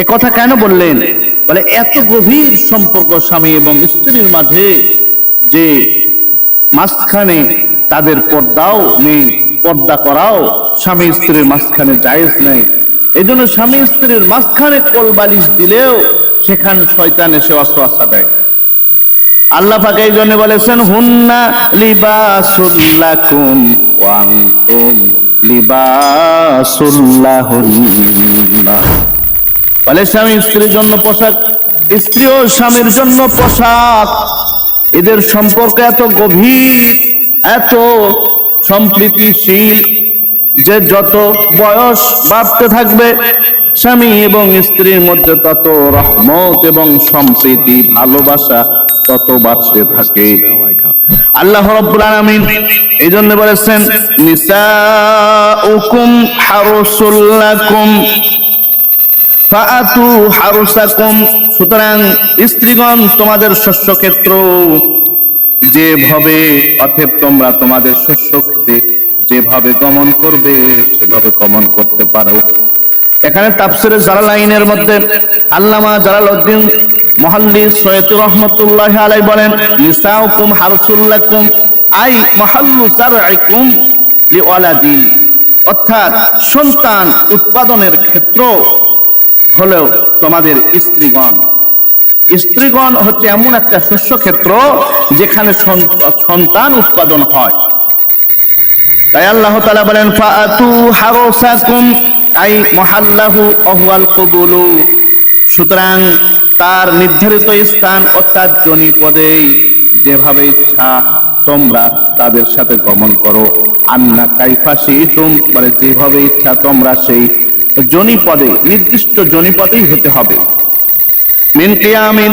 এ কথা কেন বললেন? বলে, এত গভীর সম্পর্ক স্বামী এবং স্ত্রীর মাঝে যে মাঝখানে তাদের পর্দাও নেই, পর্দা করাও স্বামী স্ত্রীর মাঝখানে জায়েজ নেই। এই জন্য স্বামী স্ত্রীর মাঝখানে কোল বালিশ দিলেও সেখানে শয়তান এসে অস্ত্র দেয়। আল্লাহ পাক এই জন্য বলেছেন, হুন্না লিবাসুল্লাকুম ওয়ান্তুম লিবাসুল্লাহুন্না বলে স্বামী স্ত্রীর জন্য পোশাক, স্ত্রী ও স্বামীর জন্য পোশাক। এদের সম্পর্ক এত গভীর, এত সম্প্রীতিশীল যে যত বয়স বাড়তে থাকবে, স্বামী এবং স্ত্রীর মধ্যে তত রহমত এবং সম্প্রীতি, ভালোবাসা তত বাড়তে থাকে। আল্লাহ রব্বুল আলামিন এই জন্য বলেছেন, নিসাউকুম হারুসুল ফাআতু হারুসাকুম। সুতরাং স্ত্রীগণ, তোমাদের শস্য ক্ষেত্র যেভাবে অথেব তোমরা তোমাদের শস্য খেতে যেভাবে গমন করবে, সেভাবে গমন করতে পারো। এখানে তাফসিরে জালালাইনের মধ্যে আল্লামা জালালউদ্দিন মহাল্লি সৈয়দ রহমতুল্লাহ আলাই বলেন, নিসাউকুম হারসুল্লাকুম আই মহাল্লু জারআইকুম লিওয়ালাদিন। অর্থাৎ সন্তান উৎপাদনের ক্ষেত্র হলেও তোমাদের স্ত্রীগণ। স্ত্রীগণ হচ্ছে এমন একটা শস্য ক্ষেত্র যেখানে সন্তান উৎপাদন হয়। তাই আল্লাহ তালা বলেন আই মহাল্লাহু অহওয়াল কবুলু। সুতরাং তার নির্ধারিত স্থান অর্থাৎ জনি যেভাবে ইচ্ছা তোমরা তাদের সাথে গমন করো। আন্না কাইফাসি তুম মানে যেভাবে ইচ্ছা তোমরা সেই জনিপদে, নির্দিষ্ট জনিপদেই হতে হবে। মিন কিয়ামিন,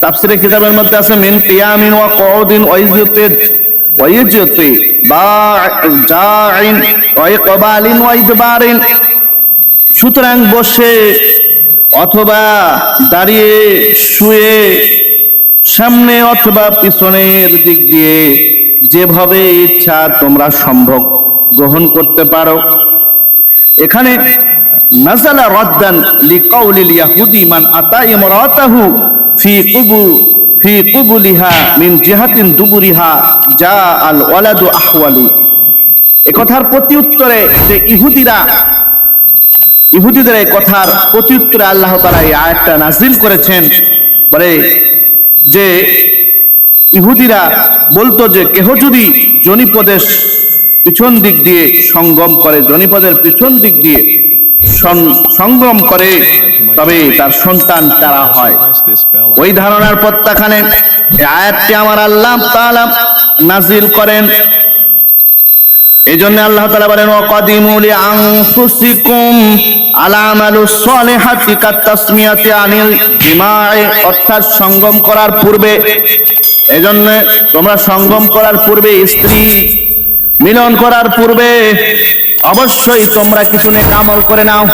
তাফসিরে কিতাবের মধ্যে আছে মিন কিয়ামিন ওয়া কউদিন ওয়া ইজতিদ ওয়া ইজতি বা জাইন ওয়া ইকবালিন ওয়া ইদবারিন। সুতরাং বসে অথবা দাঁড়িয়ে শুয়ে, সামনে অথবা পিছনের দিক দিয়ে যেভাবে ইচ্ছা তোমরা সম্ভব গ্রহণ করতে পারো। এখানে নাজালা রদ্দান লিকাউলিল ইয়াহুদি মান আতা ইমরাতাহু ফি কুবু, ফি কুবুলিহা মিন জিহাতিন দুবুরিহা যা আল ওয়ালাদু আহওয়ালু। এ কথার প্রতি উত্তরে যে ইহুদিরা, ইহুদিদের এই কথার প্রতি উত্তরে আল্লাহ তাআলা এই আয়াতটা নাজিল করেছেন, বলে যে ইহুদিরা বলতো যে কেহ যদি জনিপদেশ পিছন দিক দিয়ে সঙ্গম করে, জনিপদের পিছন দিক দিয়ে সং- সঙ্গম করে, তবে তার সন্তান তারা হয়। ওই ধারণার প্রত্যাখানে আয়াতটি আমার আল্লাহ তাআলা নাজিল করেন। এই জন্য আল্লাহ তাআলা বলেন, ওয়াকাদিমু লিআনফুসিকুম আলা আমালুস সলিহাতি কাতাসমিয়াতি আনিল জিমা'i অর্থাৎ সঙ্গম করার পূর্বে এই জন্য তোমরা সঙ্গম করার পূর্বে স্ত্রী মিলন করার পূর্বে অবশ্যই তোমরা কিছু নেক আমল করে নাও।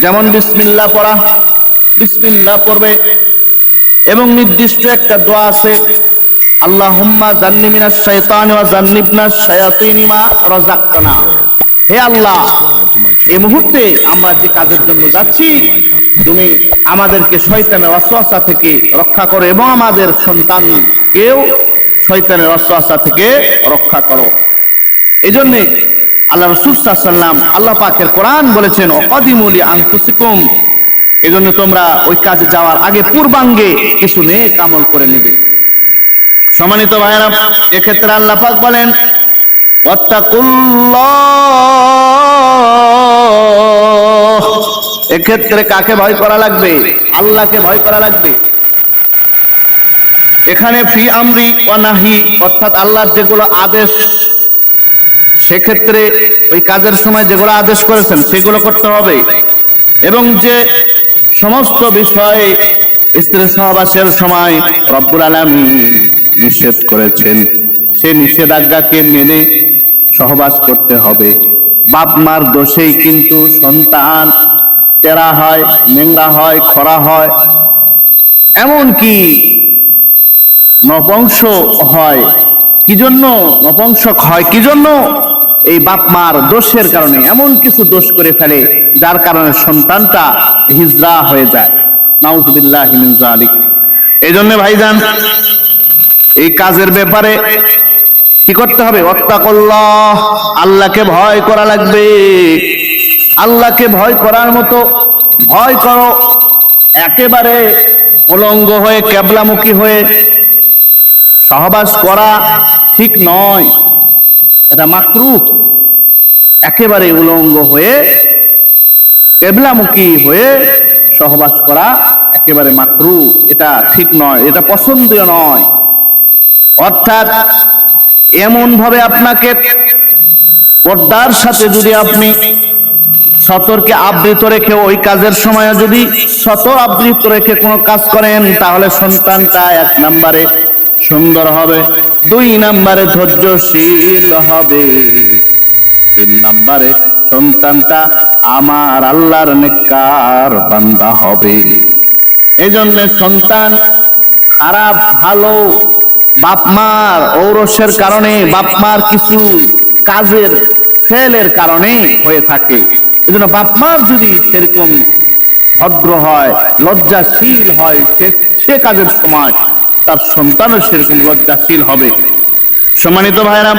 যেমন বিসমিল্লাহ পড়া। বিসমিল্লাহ পড়বে। এবং নির্দিষ্ট একটা দোয়া আছে। আল্লাহুম্মা জান্নি মিনাশ শাইতানি ওয়া জান্নিবনা শায়াতিনি মা রাযাকতানা। হে আল্লাহ, এই মুহূর্তে আমরা যে কাজের জন্য যাচ্ছি, তুমি আমাদেরকে শয়তানের ওয়াসওয়াসা থেকে রক্ষা করো এবং আমাদের সন্তানকেও শয়তানের ওয়াসওয়াসা থেকে রক্ষা করো। এই জন্যে আল্লাহ রসুল সাল্লাম আল্লাহ পাকের কোরআন বলেছেন অকদিমুলি আনফুসিকুম এই জন্য তোমরা ওই কাজে যাওয়ার আগে পূর্বাঙ্গে কিছু নেক আমল করে নেবে। সম্মানিত ভাইয়েরা, এক্ষেত্রে আল্লাহ পাক বলেন এক্ষেত্রে কাকে ভয় করা লাগবে? আল্লাহকে ভয় করা লাগবে। এখানে ফি আমরি ওয়ানাহি অর্থাৎ আল্লাহর যেগুলো আদেশ সেক্ষেত্রে ওই কাজের সময় যেগুলো আদেশ করেছেন, সেগুলো করতে হবে। এবং যে সমস্ত বিষয়ে স্ত্রী সহবাসের সময় রব্বুল আলমী নিষেধ করেছেন, সে নিষেধাজ্ঞাকে মেনে সহবাস করতে হবে। বাপ, মার দোষেই কিন্তু সন্তান তেরা হয়, নেংরা হয়, খরা হয়। এমন কি নবংশ হয়, কি জন্য নবংশক হয়, কি জন্য? এই বাপ মার দোষের কারণে এমন কিছু দোষ করে ফেলে, যার কারণে সন্তানটা হিজরা হয়ে যায়। নাউজুবিল্লাহ জালিক এই জন্য ভাইজান, এই কাজের ব্যাপারে কি করতে হবে? অত্তাকল্লাহ আল্লাহকে ভয় করা লাগবে। আল্লাহকে ভয় করার মতো, ভয় করো। একেবারে উলঙ্গ হয়ে, কেবলামুখী হয়ে সহবাস করা ঠিক নয়। এটা মাকরু একেবারে উলঙ্গ হয়ে, কেবলামুখী হয়ে সহবাস করা একেবারে মাকরু এটা ঠিক নয়, এটা পছন্দীয় নয়। অর্থাৎ এমন ভাবে আপনাকে পর্দার সাথে যদি আপনি সতর্কে আবৃত রেখে, ওই কাজের সময় যদি শত আবৃত রেখে কোনো কাজ করেন, তাহলে সন্তানটা এক নম্বরে সুন্দর হবে। দুই নাম্বারে ধৈর্যশীল হবে। তিন নম্বরে সন্তানটা আমার আল্লাহর নেককার বান্দা হবে। এই জন্য সন্তান খারাপ, ভালো, বাপমার ঔরসের কারণে, বাপমার কিছু কাজের ফেলের কারণে হয়ে থাকে। এই জন্য বাপমার যদি সেরকম ভদ্র হয়, লজ্জাশীল হয়, সে সে কাজের সময় তার সন্তানও সেরকম লজ্জাশীল হবে। সম্মানিত ভাইরা